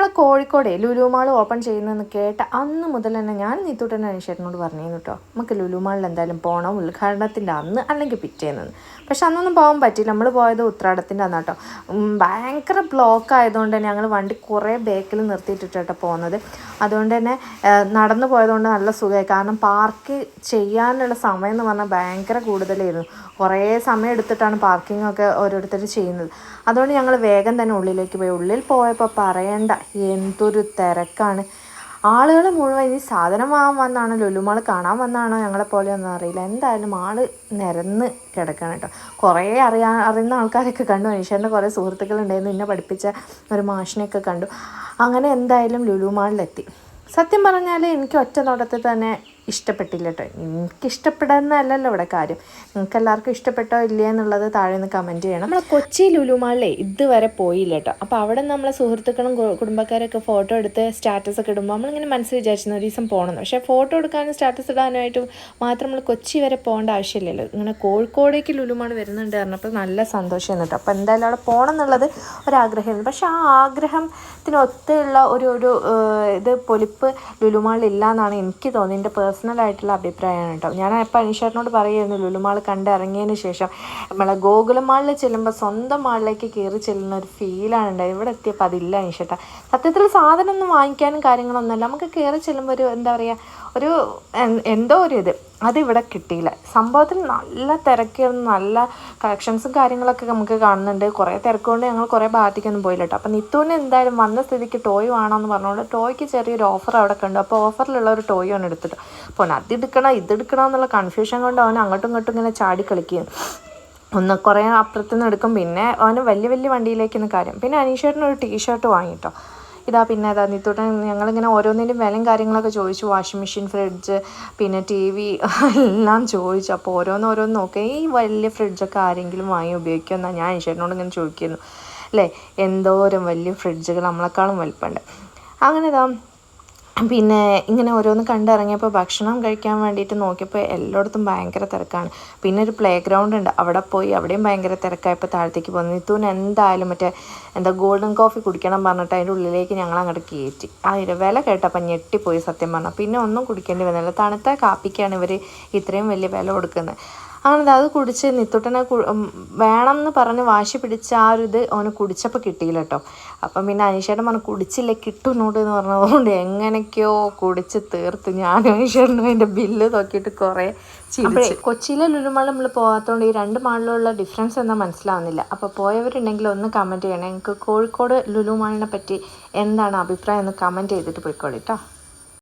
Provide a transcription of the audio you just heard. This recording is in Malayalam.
നമ്മൾ കോഴിക്കോട് ലുലു മാൾ ഓപ്പൺ ചെയ്യുന്നതെന്ന് കേട്ട അന്ന് മുതൽ തന്നെ ഞാൻ നീത്തൂട്ടൻ അനീഷേട്ടനോട് പറഞ്ഞിരുന്നു കേട്ടോ നമുക്ക് ലുലു മാളിൽ എന്തായാലും പോകണം ഉദ്ഘാടനത്തിന്റെ അന്ന് അല്ലെങ്കിൽ പിറ്റേന്ന്. പക്ഷെ അന്നൊന്നും പോകാൻ പറ്റില്ല നമ്മൾ പോയത് ഉത്രാടത്തിന്റെ അന്ന് കേട്ടോ ഭയങ്കര ബ്ലോക്ക് ആയതുകൊണ്ട് തന്നെ ഞങ്ങൾ വണ്ടി കുറേ ബേക്കിൽ നിർത്തിയിട്ടിട്ട് പോകുന്നത് അതുകൊണ്ട് തന്നെ നടന്നു പോയതുകൊണ്ട് നല്ല സുഖമായി. കാരണം പാർക്ക് ചെയ്യാനുള്ള സമയം എന്ന് പറഞ്ഞാൽ ഭയങ്കര കൂടുതലായിരുന്നു. കുറേ സമയം എടുത്തിട്ടാണ് പാർക്കിംഗ് ഒക്കെ ഓരോരുത്തർ ചെയ്യുന്നത്. അതുകൊണ്ട് ഞങ്ങൾ വേഗം തന്നെ ഉള്ളിലേക്ക് പോയി. ഉള്ളിൽ പോയപ്പോൾ പറയണ്ട എന്തൊരു തിരക്കാണ്. ആളുകൾ മുഴുവൻ ഈ സാധനം വാങ്ങാൻ വന്നാണോ ലുലുമാൾ കാണാൻ വന്നാണോ ഞങ്ങളെ പോലെ ഒന്നും അറിയില്ല. എന്തായാലും ആൾ നിരന്ന് കിടക്കണം കേട്ടോ. കുറേ അറിയാൻ അറിയുന്ന ആൾക്കാരൊക്കെ കണ്ടു. മനുഷ്യന്റെ കുറേ സുഹൃത്തുക്കളുണ്ടായിരുന്നു എന്നെ പഠിപ്പിച്ച ഒരു മാഷിനെയൊക്കെ കണ്ടു. അങ്ങനെ എന്തായാലും ലുലുമാളിലെത്തി. സത്യം പറഞ്ഞാൽ എനിക്ക് ഒറ്റ നോട്ടത്തിൽ തന്നെ ഇഷ്ടപ്പെട്ടില്ല കേട്ടോ എനിക്ക് ഇഷ്ടപ്പെടാന്നല്ലല്ലോ ഇവിടെ കാര്യം. നിങ്ങൾക്ക് എല്ലാവർക്കും ഇഷ്ടപ്പെട്ടോ ഇല്ല എന്നുള്ളത് താഴെ നിന്ന് കമന്റ് ചെയ്യണം. നമ്മൾ കൊച്ചി ലുലുമാളിലെ ഇതുവരെ പോയില്ല കേട്ടോ അപ്പോൾ അവിടെ നമ്മളെ സുഹൃത്തുക്കളും കുടുംബക്കാരൊക്കെ ഫോട്ടോ എടുത്ത് സ്റ്റാറ്റസ് ഒക്കെ ഇടുമ്പോൾ നമ്മളിങ്ങനെ മനസ്സിൽ വിചാരിച്ചിരുന്നു ഒരു ദിവസം പോകണമെന്ന് പക്ഷേ ഫോട്ടോ എടുക്കാനും സ്റ്റാറ്റസ് ഇടാനായിട്ട് മാത്രം നമ്മൾ കൊച്ചി വരെ പോകേണ്ട ആവശ്യമില്ലല്ലോ. ഇങ്ങനെ കോഴിക്കോടേക്ക് ലുലുമാൾ വരുന്നുണ്ട് പറഞ്ഞപ്പോൾ നല്ല സന്തോഷമായിരുന്നു കേട്ടോ. അപ്പോൾ എന്തായാലും അവിടെ പോകണം എന്നുള്ളത് ഒരാഗ്രഹമായിരുന്നു. പക്ഷേ ആ ആഗ്രഹത്തിനൊത്തുള്ള ഒരു ഒരു ഇത് പൊലിപ്പ് ലുലുമാളിൽ ഇല്ല എന്നാണ് എനിക്ക് തോന്നിയത്. എന്റെ പേഴ്സണൽ ആയിട്ടുള്ള അഭിപ്രായമാണ് കേട്ടോ. ഞാൻ ഇപ്പോൾ അനീഷേട്ടനോട് പറയുമായിരുന്നു ലുലുമാൾ കണ്ടിറങ്ങിയതിന് ശേഷം നമ്മളെ ഗോകുലം മാളിൽ ചെല്ലുമ്പോൾ സ്വന്തം മാളിലേക്ക് കയറി ചെല്ലുന്ന ഒരു ഫീലാണ് ഉണ്ടായത്. ഇവിടെ എത്തിയപ്പോൾ അതില്ല അനീഷേട്ട. സത്യത്തിൽ സാധനം ഒന്നും വാങ്ങിക്കാനും കാര്യങ്ങളൊന്നുമല്ല നമുക്ക് കയറി ചെല്ലുമ്പോൾ ഒരു എന്താ പറയുക ഒരു എന്തോ ഒരു ഇത്. അതിവിടെ കിട്ടിയില്ല. സംഭവത്തിൽ നല്ല തിരക്കായിരുന്നു. നല്ല കളക്ഷൻസും കാര്യങ്ങളൊക്കെ നമുക്ക് കാണുന്നുണ്ട്. കുറേ തിരക്കുകൊണ്ട് ഞങ്ങൾ കുറേ ഭാഗത്തേക്കൊന്നും പോയില്ല കേട്ടോ. അപ്പോൾ നിത്തുവിന് എന്തായാലും വന്ന സ്ഥിതിക്ക് ടോയ് വേണമെന്ന് പറഞ്ഞുകൊണ്ട് ടോയ്ക്ക് ചെറിയൊരു ഓഫർ അവിടെ കണ്ടു. അപ്പോൾ ഓഫറിലുള്ള ഒരു ടോയ് ആണ് എടുത്തിട്ട്. അപ്പോൾ അവൻ അതെടുക്കണം ഇതെടുക്കണം എന്നുള്ള കൺഫ്യൂഷൻ കൊണ്ട് അവൻ അങ്ങോട്ടും ഇങ്ങോട്ടും ഇങ്ങനെ ചാടി കളിക്കുകയും ഒന്ന് കുറേ അപ്പുറത്തുനിന്ന് എടുക്കും. പിന്നെ അവന് വലിയ വലിയ വണ്ടിയിലേക്കൊന്ന് കാര്യം. പിന്നെ അനീഷേട്ടന് ഒരു ടീഷർട്ട് വാങ്ങിട്ടോ ഇതാ പിന്നെ അതാ നിത്തോട്ട് ഞങ്ങളിങ്ങനെ ഓരോന്നിന്റെയും വിലയും കാര്യങ്ങളൊക്കെ ചോദിച്ചു. വാഷിംഗ് മെഷീൻ ഫ്രിഡ്ജ് പിന്നെ ടി വി എല്ലാം ചോദിച്ചു. അപ്പോൾ ഓരോന്നോരോന്ന് ഓരോന്ന് നോക്കുക ഈ വലിയ ഫ്രിഡ്ജൊക്കെ ആരെങ്കിലും വാങ്ങി ഉപയോഗിക്കുമെന്നാണ് ഞാൻ ഈശ്വരനോട് ഇങ്ങനെ ചോദിക്കുന്നു. അല്ലേ? എന്തോരം വലിയ ഫ്രിഡ്ജുകൾ നമ്മളെക്കാളും വലിപ്പമുണ്ട്. അങ്ങനെ ഇതാ പിന്നെ ഇങ്ങനെ ഓരോന്ന് കണ്ടിറങ്ങിയപ്പോൾ ഭക്ഷണം കഴിക്കാൻ വേണ്ടിയിട്ട് നോക്കിയപ്പോൾ എല്ലായിടത്തും ഭയങ്കര തിരക്കാണ്. പിന്നെ ഒരു പ്ലേ ഗ്രൗണ്ട് ഉണ്ട്. അവിടെ പോയി അവിടെയും ഭയങ്കര തിരക്കായപ്പോൾ താഴത്തേക്ക് പോകുന്നു നിത്തൂന് എന്തായാലും മറ്റേ എന്താ ഗോൾഡൻ കോഫി കുടിക്കണം പറഞ്ഞിട്ട് അതിന്റെ ഉള്ളിലേക്ക് ഞങ്ങൾ അങ്ങോട്ട് കയറ്റി അതിന്റെ വില കേട്ടപ്പോൾ ഞെട്ടിപ്പോയി സത്യം പറഞ്ഞാൽ പിന്നെ ഒന്നും കുടിക്കേണ്ടി വന്നില്ല. തണുത്ത കാപ്പിക്കാണ് ഇവർ ഇത്രയും വലിയ വില കൊടുക്കുന്നത്. അങ്ങനെ അത് കുടിച്ച് നിത്തുട്ടനെ വേണം എന്ന് പറഞ്ഞ് വാശി പിടിച്ച ആ ഒരു ഇത് അവന് കുടിച്ചപ്പോൾ കിട്ടിയില്ല കേട്ടോ അപ്പം പിന്നെ അനീഷേട്ടൻ പറഞ്ഞു കുടിച്ചില്ല കിട്ടുന്നോട്ട് എന്ന് പറഞ്ഞതുകൊണ്ട് എങ്ങനെയൊക്കെയോ കുടിച്ച് തീർത്ത് ഞാൻ അനീഷേട്ടനും അതിന്റെ ബില്ല് നോക്കിയിട്ട് കുറേ ചിരിച്ച്. കൊച്ചിയിലെ ലുലുമാൾ നമ്മൾ പോകാത്തതുകൊണ്ട് ഈ രണ്ട് മാളിലുള്ള ഡിഫറൻസ് എന്താ മനസ്സിലാവുന്നില്ല. അപ്പോൾ പോയവരുണ്ടെങ്കിൽ ഒന്ന് കമന്റ് ചെയ്യണം. എനിക്ക് കോഴിക്കോട് ലുലുമാളിനെ പറ്റി എന്താണ് അഭിപ്രായം? എന്ന് കമന്റ് ചെയ്തിട്ട് പോയിക്കോളി കേട്ടോ